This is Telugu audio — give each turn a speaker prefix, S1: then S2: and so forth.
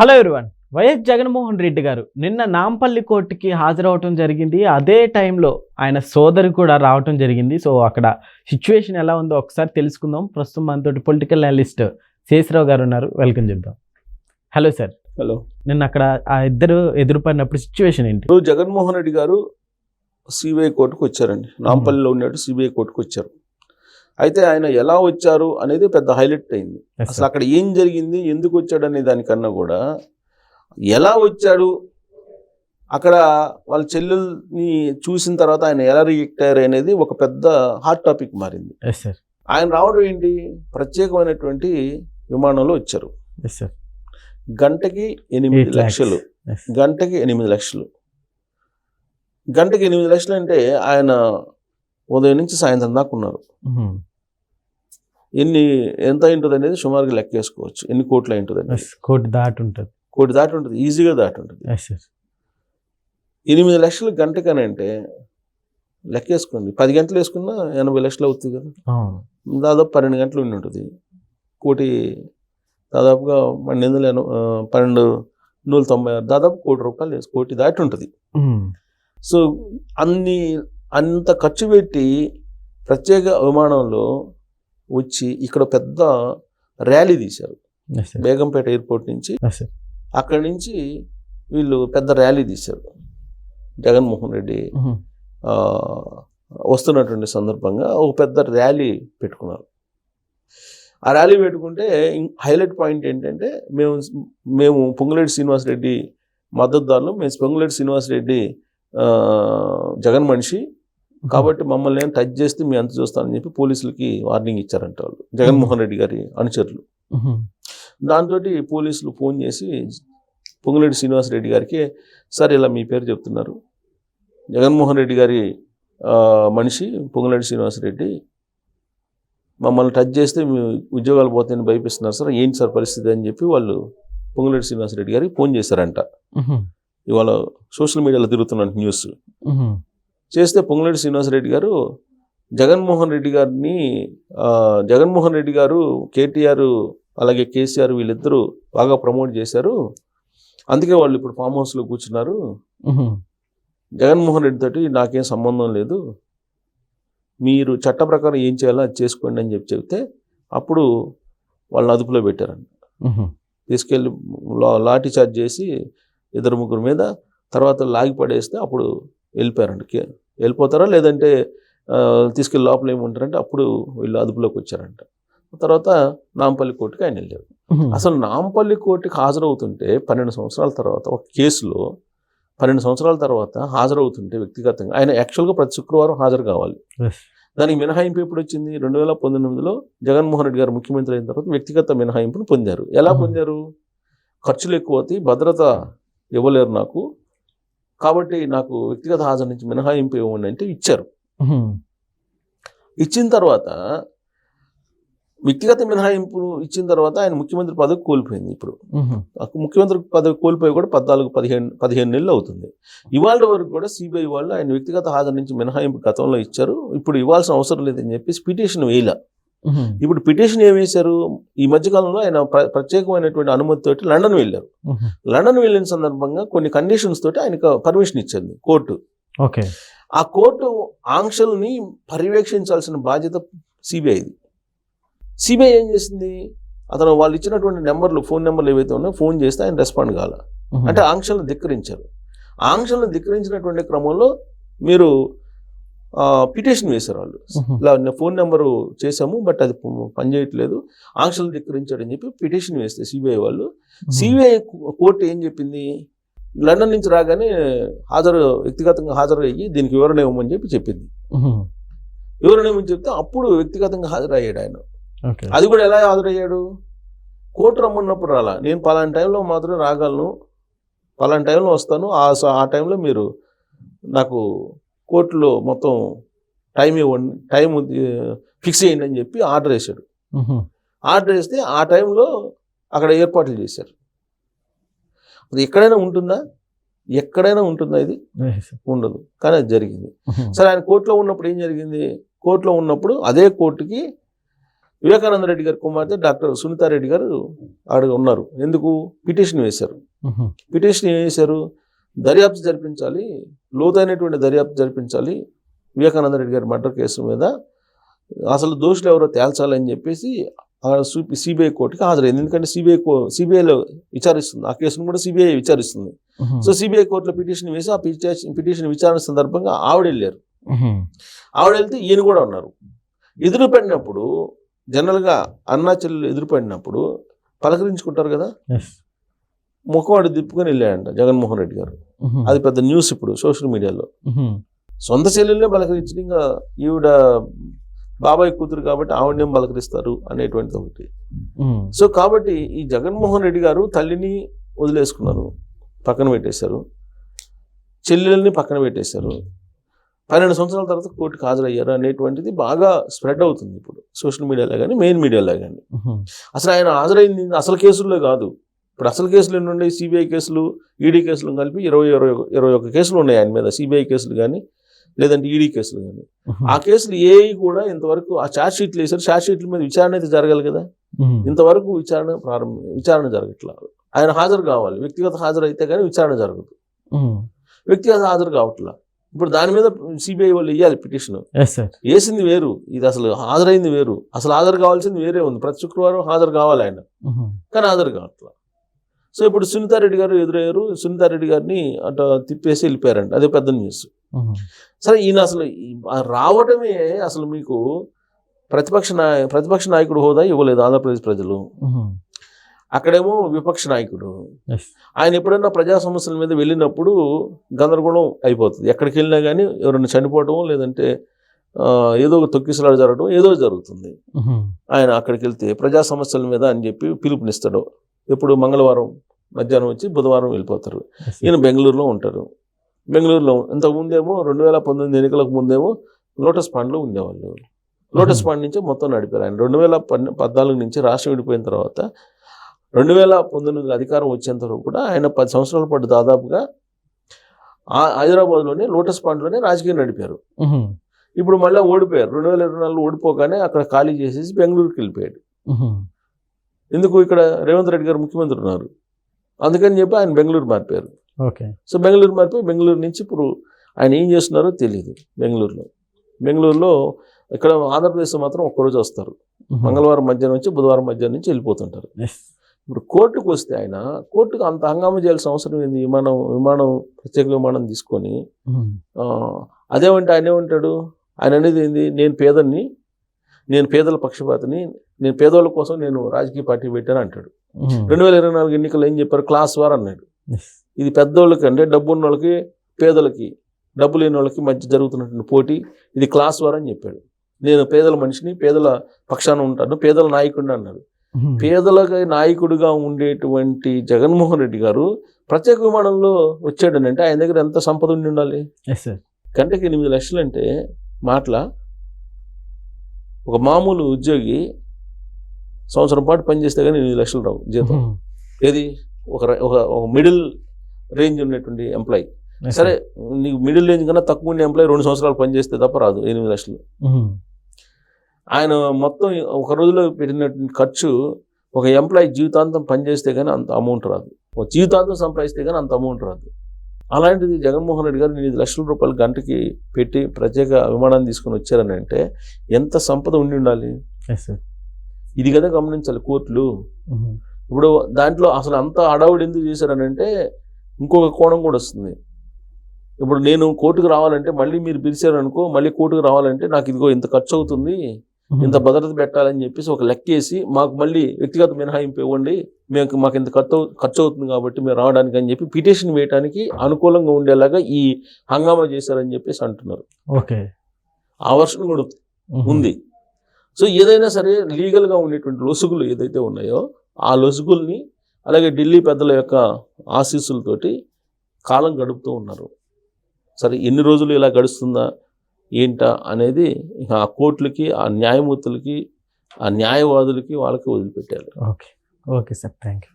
S1: Hello everyone YS Jaganmohan Reddy garu నిన్న నాంపల్లి కోర్టుకి హాజరవటం జరిగింది. అదే టైంలో ఆయన సోదరి కూడా రావటం జరిగింది. సో అక్కడ సిచ్యువేషన్ ఎలా ఉందో ఒకసారి తెలుసుకుందాం. ప్రస్తుతం మనతోటి పొలిటికల్ అనలిస్ట్ శేషరావు గారు ఉన్నారు. వెల్కమ్ చెప్దాం. Hello sir.
S2: హలో.
S1: నిన్న అక్కడ ఆ ఇద్దరు ఎదురుపడినప్పుడు సిచ్యువేషన్ ఏంటి?
S2: జగన్మోహన్ రెడ్డి గారు సిబిఐ కోర్టుకు వచ్చారండి. నాంపల్లిలో ఉన్నట్టు సిబిఐ కోర్టుకు వచ్చారు. అయితే ఆయన ఎలా వచ్చారు అనేది పెద్ద హైలైట్ అయింది. అసలు. అక్కడ ఏం జరిగింది ఎందుకు వచ్చాడు అనే దానికన్నా కూడా ఎలా వచ్చాడు అక్కడ వాళ్ళ చెల్లెల్ని చూసిన తర్వాత ఆయన ఎలా రియాక్ట్ అయ్యారు అనేది ఒక పెద్ద హాట్ టాపిక్ మారింది. ఆయన రావడం ఏంటి? ప్రత్యేకమైనటువంటి విమానంలో వచ్చారు. గంటకి ఎనిమిది. లక్షలు. గంటకి ఎనిమిది లక్షలు. గంటకి ఎనిమిది లక్షలు అంటే ఆయన ఉదయం నుంచి సాయంత్రం దాకా ఉన్నారు. ఎన్ని ఎంత ఉంటుంది అనేది సుమారుగా లెక్కేసుకోవచ్చు ఎన్ని కోట్లు అయి ఉంటుంది అనేది
S1: ఎస్ కోటి దాటి ఉంటుంది
S2: కోటి దాటి ఉంటుంది ఈజీగా దాటి ఉంటుంది ఎనిమిది లక్షలు గంటకని అంటే లెక్కేసుకోండి పది గంటలు వేసుకున్నా ఎనభై లక్షలు అవుతుంది కదా. దాదాపు పన్నెండు గంటలు ఉండి ఉంటుంది కోటి దాదాపుగా పన్నెండు వందల పన్నెండు నూట తొంభై ఆరు దాదాపు కోటి రూపాయలు వేసి కోటి దాటి ఉంటుంది
S1: ఉమ్.
S2: సో అన్ని అంత ఖర్చు పెట్టి ప్రత్యేక విమానంలో వచ్చి ఇక్కడ పెద్ద ర్యాలీ తీశారు. బేగంపేట ఎయిర్పోర్ట్ నుంచి అక్కడి నుంచి వీళ్ళు పెద్ద ర్యాలీ తీశారు. జగన్మోహన్ రెడ్డి వస్తున్నటువంటి సందర్భంగా ఒక పెద్ద ర్యాలీ పెట్టుకున్నారు. ఆ ర్యాలీ పెట్టుకుంటే హైలైట్ పాయింట్ ఏంటంటే మేము మేము పొంగులేటి శ్రీనివాసరెడ్డి మద్దతుదారులు. మేము పొంగులేటి శ్రీనివాసరెడ్డి జగన్ మనిషి. కాబట్టి మమ్మల్ని ఏం టచ్ చేస్తే మీ అంత చూస్తానని చెప్పి పోలీసులకి వార్నింగ్ ఇచ్చారంట వాళ్ళు జగన్మోహన్ రెడ్డి గారి అనుచరులు. దాంతో పోలీసులు ఫోన్ చేసి పొంగులేటి శ్రీనివాసరెడ్డి గారికి సార్ ఇలా మీ పేరు చెప్తున్నారు. జగన్మోహన్ రెడ్డి గారి మనిషి పొంగులేటి శ్రీనివాసరెడ్డి మమ్మల్ని టచ్ చేస్తే మీ ఉద్యోగాలు పోతాయని భయపిస్తున్నారు సార్. ఏంటి సార్ పరిస్థితి? అని చెప్పి వాళ్ళు పొంగులేటి శ్రీనివాసరెడ్డి గారికి ఫోన్ చేశారంట. ఇవాళ సోషల్ మీడియాలో తిరుగుతున్న న్యూస్. చేస్తే పొంగులేటి శ్రీనివాసరెడ్డి గారు జగన్మోహన్ రెడ్డి గారిని జగన్మోహన్ రెడ్డి గారు కేటీఆర్ అలాగే కేసీఆర్ వీళ్ళిద్దరూ బాగా ప్రమోట్ చేశారు అందుకే వాళ్ళు ఇప్పుడు ఫామ్ హౌస్లో కూర్చున్నారు. జగన్మోహన్ రెడ్డి తోటి నాకేం సంబంధం లేదు మీరు చట్ట ప్రకారం ఏం చేయాలో అది చేసుకోండి అని చెప్పి చెప్తే అప్పుడు వాళ్ళని అదుపులో పెట్టారండి. తీసుకెళ్ళి లాఠీ చార్జ్ చేసి ఇద్దరు ముగ్గురు మీద తర్వాత లాగి పడేస్తే అప్పుడు వెళ్ళిపోయారండి. కే- వెళ్ళిపోతారా? లేదంటే తీసుకెళ్ళి లోపల ఏముంటారంటే అప్పుడు వీళ్ళు అదుపులోకి వచ్చారంట. తర్వాత నాంపల్లి కోర్టుకి ఆయన వెళ్ళారు. అసలు నాంపల్లి కోర్టుకి హాజరవుతుంటే పన్నెండు సంవత్సరాల తర్వాత ఒక కేసులో పన్నెండు సంవత్సరాల తర్వాత హాజరవుతుంటే వ్యక్తిగతంగా ఆయన యాక్చువల్గా ప్రతి శుక్రవారం హాజరు కావాలి. దానికి మినహాయింపు ఎప్పుడు వచ్చింది? రెండు వేల పంతొమ్మిదిలో జగన్మోహన్ రెడ్డి గారు ముఖ్యమంత్రి అయిన తర్వాత వ్యక్తిగత మినహాయింపును పొందారు. ఎలా. పొందారు? ఖర్చులు ఎక్కువ అవుతాయి భద్రత ఇవ్వలేరు నాకు. కాబట్టి నాకు వ్యక్తిగత హాజరు నుంచి మినహాయింపు ఇవ్వండి అంటే ఇచ్చారు. ఇచ్చిన తర్వాత వ్యక్తిగత మినహాయింపు ఇచ్చిన తర్వాత ఆయన ముఖ్యమంత్రి పదవి కోల్పోయింది ఇప్పుడు. ముఖ్యమంత్రి పదవి కోల్పోయి కూడా పద్నాలుగు పదిహేను పదిహేను నెలలు అవుతుంది. ఇవాళ వరకు కూడా సిబిఐ వాళ్ళు ఆయన వ్యక్తిగత హాజరు నుంచి మినహాయింపు గతంలో ఇచ్చారు. ఇప్పుడు ఇవ్వాల్సిన అవసరం లేదని చెప్పేసి పిటిషన్ వేయలే. ఇప్పుడు పిటిషన్ ఏం వేశారు ఈ మధ్యకాలంలో ఆయన ప్ర- ప్రత్యేకమైనటువంటి అనుమతితోటి లండన్ వెళ్ళారు. లండన్ వెళ్ళిన సందర్భంగా కొన్ని కండిషన్స్ తోటి ఆయనకు పర్మిషన్ ఇచ్చింది కోర్టు.
S1: ఓకే.
S2: ఆ కోర్టు ఆంక్షల్ని పర్యవేక్షించాల్సిన బాధ్యత సిబిఐది సిబిఐ ఏం చేసింది? అతను వాళ్ళు ఇచ్చినటువంటి నెంబర్లు ఫోన్ నెంబర్లు ఏవైతే ఉన్నాయో ఫోన్ చేస్తే ఆయన రెస్పాండ్ కాల. అంటే ఆంక్షలను ధిక్కరించారు. ఆంక్షలను ధిక్కరించినటువంటి క్రమంలో మీరు పిటిషన్ వేశారు వాళ్ళు. ఇలా ఫోన్ నెంబరు చేశాము బట్ అది పనిచేయట్లేదు. ఆంక్షలు ధిక్కరించాడని చెప్పి పిటిషన్ వేస్తే సిబిఐ వాళ్ళు. సిబిఐ కోర్టు ఏం చెప్పింది? లండన్ నుంచి రాగానే హాజరు వ్యక్తిగతంగా హాజరు అయ్యి దీనికి వివరణ ఇవ్వమని చెప్పి చెప్పింది. వివరణ ఇవ్వమని చెప్తే అప్పుడు వ్యక్తిగతంగా హాజరయ్యాడు ఆయన. అది కూడా ఎలా హాజరయ్యాడు? కోర్టు రమ్మన్నప్పుడు రాలా నేను పలానా టైంలో మాత్రం రాగలను పలానా టైంలో వస్తాను ఆ టైంలో మీరు నాకు కోర్టులో మొత్తం టైం ఇవ్వండి టైం ఫిక్స్ చేయండి అని చెప్పి ఆర్డర్ వేశాడు. ఆర్డర్ వేస్తే ఆ టైంలో అక్కడ ఏర్పాట్లు చేశారు. అది ఎక్కడైనా ఉంటుందా? ఎక్కడైనా ఉంటుందా ఇది. ఉండదు. కానీ అది జరిగింది. సరే ఆయన కోర్టులో ఉన్నప్పుడు ఏం జరిగింది? కోర్టులో ఉన్నప్పుడు అదే కోర్టుకి వివేకానంద రెడ్డి గారి కుమార్తె డాక్టర్ సునీతారెడ్డి గారు ఆడ ఉన్నారు. ఎందుకు? పిటిషన్ వేశారు. పిటిషన్ ఏం చేశారు? దర్యాప్తు జరిపించాలి లోతైనటువంటి దర్యాప్తు జరిపించాలి. వివేకానంద రెడ్డి గారి మర్డర్ కేసు మీద అసలు దోషులు ఎవరో తేల్చాలని చెప్పేసి సిబిఐ కోర్టుకి హాజరైంది. ఎందుకంటే సిబిఐ కో సిబిఐలో విచారిస్తుంది. ఆ కేసును కూడా సిబిఐ విచారిస్తుంది. సో సిబిఐ కోర్టులో పిటిషన్ వేసి ఆ పిటిషన్ పిటిషన్ విచారణ సందర్భంగా ఆవిడ వెళ్ళారు. ఆవిడ వెళ్తే ఈయన కూడా ఉన్నారు. ఎదురు పడినప్పుడు జనరల్గా అన్నా చెల్లెలు ఎదురు పడినప్పుడు పలకరించుకుంటారు కదా?
S1: Yes.
S2: ముఖం వాడు తిప్పుకొని వెళ్ళాడంట జగన్మోహన్ రెడ్డి గారు. అది పెద్ద న్యూస్ ఇప్పుడు సోషల్ మీడియాలో. సొంత చెల్లెల్నే పలకరించడం ఇంకా ఈవిడ బాబాయ్ కూతురు కాబట్టి ఆవిడనేం పలకరిస్తారు అనేటువంటిది ఒకటి. సో కాబట్టి ఈ జగన్మోహన్ రెడ్డి గారు తల్లిని వదిలేసుకున్నారు పక్కన పెట్టేశారు చెల్లెల్ని పక్కన పెట్టేశారు పన్నెండు సంవత్సరాల తర్వాత కోర్టుకు హాజరయ్యారు అనేటువంటిది బాగా స్ప్రెడ్ అవుతుంది ఇప్పుడు సోషల్ మీడియాలో కానీ మెయిన్ మీడియాలో కానీ. అసలు ఆయన హాజరైంది అసలు కేసుల్లో కాదు ఇప్పుడు అసలు కేసులు ఎన్ని ఉన్నాయి సిబిఐ కేసులు ఈడీ కేసులు కలిపి ఇరవై ఇరవై ఇరవై ఒక కేసులు ఉన్నాయి ఆయన మీద సిబిఐ కేసులు కానీ లేదంటే ఈడీ కేసులు కానీ. ఆ కేసులు ఏ కూడా ఇంతవరకు ఆ ఛార్జ్ షీట్లు వేశారు. ఛార్జ్ షీట్ల మీద విచారణ అయితే జరగాలి కదా. ఇంతవరకు విచారణ ప్రారంభ విచారణ జరగట్లా. ఆయన హాజరు కావాలి. వ్యక్తిగత హాజరు అయితే కానీ విచారణ జరగదు. వ్యక్తిగత హాజరు కావట్లా. ఇప్పుడు దాని మీద సిబిఐ వాళ్ళు ఇవ్వాలి పిటిషన్. వేసింది వేరు. ఇది అసలు హాజరైంది వేరు. అసలు హాజరు కావాల్సింది వేరే ఉంది. ప్రతి శుక్రవారం హాజరు కావాలి ఆయన. కానీ హాజరు కావట్లా. సో ఇప్పుడు సునీతారెడ్డి గారు ఎదురయ్యారు. సునీతారెడ్డి గారిని అటు తిప్పేసి వెళ్ళిపోయారంట. అదే పెద్ద న్యూస్. సరే ఈయన అసలు రావటమే అసలు మీకు ప్రతిపక్ష నాయ ప్రతిపక్ష నాయకుడు హోదా ఇవ్వలేదు ఆంధ్రప్రదేశ్ ప్రజలు. అక్కడేమో విపక్ష నాయకుడు. ఆయన ఎప్పుడైనా ప్రజా సమస్యల మీద వెళ్ళినప్పుడు గందరగోళం అయిపోతుంది. ఎక్కడికి వెళ్ళినా కానీ ఎవరైనా చనిపోవటం లేదంటే ఏదో ఒక తొక్కిసలాట జరగడం ఏదో జరుగుతుంది. ఆయన అక్కడికి వెళ్తే ప్రజా సమస్యల మీద అని చెప్పి పిలుపునిస్తాడు. ఎప్పుడు మంగళవారం మధ్యాహ్నం వచ్చి బుధవారం వెళ్ళిపోతారు. ఈయన బెంగళూరులో ఉంటారు. బెంగళూరులో ఇంతకు ముందేమో రెండు వేల పంతొమ్మిది ఎన్నికలకు ముందేమో లోటస్ పాండ్లో ఉండేవాళ్ళు. లోటస్ పాండ్ నుంచి మొత్తం నడిపారు. ఆయన రెండు వేల పద్నాలుగు నుంచి రాష్ట్రం విడిపోయిన తర్వాత రెండు వేల పంతొమ్మిది అధికారం వచ్చేంత వరకు కూడా ఆయన పది సంవత్సరాల పాటు దాదాపుగా ఆ- హైదరాబాద్లోనే లోటస్ పాండ్లోనే రాజకీయం నడిపారు. ఇప్పుడు మళ్ళీ ఓడిపోయారు. రెండు వేల ఇరవై నాలుగులో ఓడిపోగానే అక్కడ ఖాళీ చేసేసి బెంగళూరుకి వెళ్ళిపోయాడు. ఎందుకు ఇక్కడ రేవంత్ రెడ్డి గారు ముఖ్యమంత్రి ఉన్నారు? అందుకని చెప్పి ఆయన బెంగళూరు మారిపోయారు.
S1: ఓకే.
S2: సో బెంగళూరు మారిపోయి బెంగళూరు నుంచి ఇప్పుడు ఆయన ఏం చేస్తున్నారో తెలియదు బెంగళూరులో. బెంగళూరులో ఇక్కడ ఆంధ్రప్రదేశ్లో మాత్రం ఒక్కరోజు వస్తారు. మంగళవారం మధ్యాహ్నం నుంచి బుధవారం మధ్యాహ్నం నుంచి వెళ్ళిపోతుంటారు. ఇప్పుడు కోర్టుకు వస్తే ఆయన కోర్టుకు అంత హంగామా చేయాల్సిన అవసరం ఏంది విమానం విమానం ప్రత్యేక విమానం తీసుకొని అదేమంటే ఆయన ఏమంటాడు? ఆయన అనేది ఏంది? నేను పేదల్ని నేను పేదల పక్షపాతిని నేను పేదోళ్ళ కోసం నేను రాజకీయ పార్టీ పెట్టాను అంటాడు. రెండు వేల ఇరవై నాలుగు ఎన్నికలు ఏం చెప్పారు? క్లాస్ వార్ అన్నాడు. ఇది పెద్దోళ్ళకి అంటే డబ్బు ఉన్న వాళ్ళకి పేదలకి డబ్బు లేని వాళ్ళకి మధ్య జరుగుతున్నటువంటి పోటీ. ఇది క్లాస్ వార్ అని చెప్పాడు. నేను పేదల మనిషిని పేదల పక్షాన ఉంటాను పేదల నాయకుడిని అన్నాడు.
S1: ఉహు.
S2: పేదలకి నాయకుడిగా ఉండేటువంటి జగన్మోహన్ రెడ్డి గారు ప్రత్యేక విమానంలో వచ్చాడని అంటే ఆయన దగ్గర ఎంత సంపద ఉండి ఉండాలి? గంటకి ఎనిమిది లక్షలు అంటే మాటల ఒక మామూలు ఉద్యోగి సంవత్సరం పాటు పనిచేస్తే కానీ ఎనిమిది లక్షలు రావు జీతం. ఏది ఒక ఒక మిడిల్ రేంజ్ ఉన్నటువంటి ఎంప్లాయీ సరే. నీకు మిడిల్ రేంజ్ కన్నా తక్కువ ఉండే ఎంప్లాయీ రెండు సంవత్సరాలు పనిచేస్తే తప్ప రాదు ఎనిమిది లక్షలు. ఆయన మొత్తం ఒక రోజులో పెట్టినటువంటి ఖర్చు ఒక ఎంప్లాయీ జీవితాంతం పనిచేస్తే కానీ అంత అమౌంట్ రాదు ఒక జీవితాంతం సంపాదిస్తే కానీ అంత అమౌంట్ రాదు అలాంటిది జగన్మోహన్ రెడ్డి గారు ఎనిమిది లక్షల రూపాయలు గంటకి పెట్టి ప్రత్యేక విమానాన్ని తీసుకొని వచ్చారని అంటే ఎంత సంపద ఉండి ఉండాలి. ఇది కదా గమనించాలి కోర్టులు. ఇప్పుడు దాంట్లో అసలు అంత అడవుడు ఎందుకు చేశారని అంటే ఇంకొక కోణం కూడా వస్తుంది ఇప్పుడు నేను కోర్టుకు రావాలంటే మళ్ళీ మీరు పిలిచారనుకో మళ్ళీ కోర్టుకు రావాలంటే నాకు ఇదిగో ఇంత ఖర్చు అవుతుంది. ఇంత భద్రత పెట్టాలని చెప్పేసి ఒక లెక్కేసి మాకు మళ్ళీ వ్యక్తిగత మినహాయింపు ఇవ్వండి మేము మాకు ఇంత ఖర్చు ఖర్చు అవుతుంది కాబట్టి మేము రావడానికి అని చెప్పి పిటిషన్ వేయడానికి అనుకూలంగా ఉండేలాగా ఈ హంగామా చేశారని చెప్పేసి అంటున్నారు
S1: ఓకే
S2: ఆ వర్షన్ కూడా. ఉంది సో ఏదైనా సరే లీగల్గా ఉండేటువంటి లొసుగులు ఏదైతే ఉన్నాయో ఆ లొసుగుల్ని అలాగే ఢిల్లీ పెద్దల యొక్క ఆశీస్సులతోటి కాలం గడుపుతూ ఉన్నారు. సరే ఎన్ని రోజులు ఇలా గడుస్తుందా ఏంటా అనేది ఆ కోర్టులకి ఆ న్యాయమూర్తులకి ఆ న్యాయవాదులకి వాళ్ళకి వదిలిపెట్టారు
S1: okay. Okay sir. Thank you